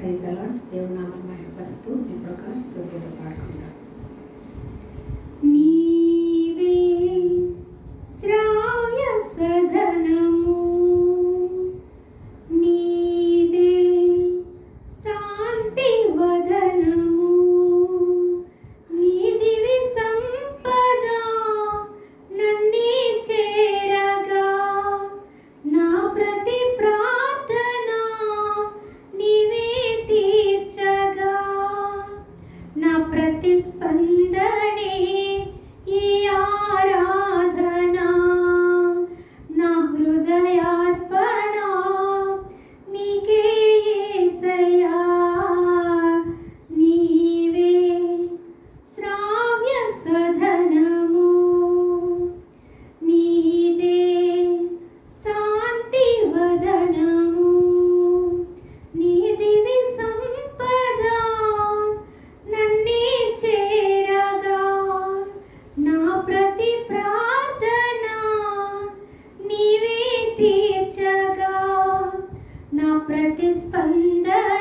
Praise అలా దేవుడు నామం మహిమపరుస్తూ ఇప్పుడు ఒక స్థూర్యత పాడుకుంటాం. నా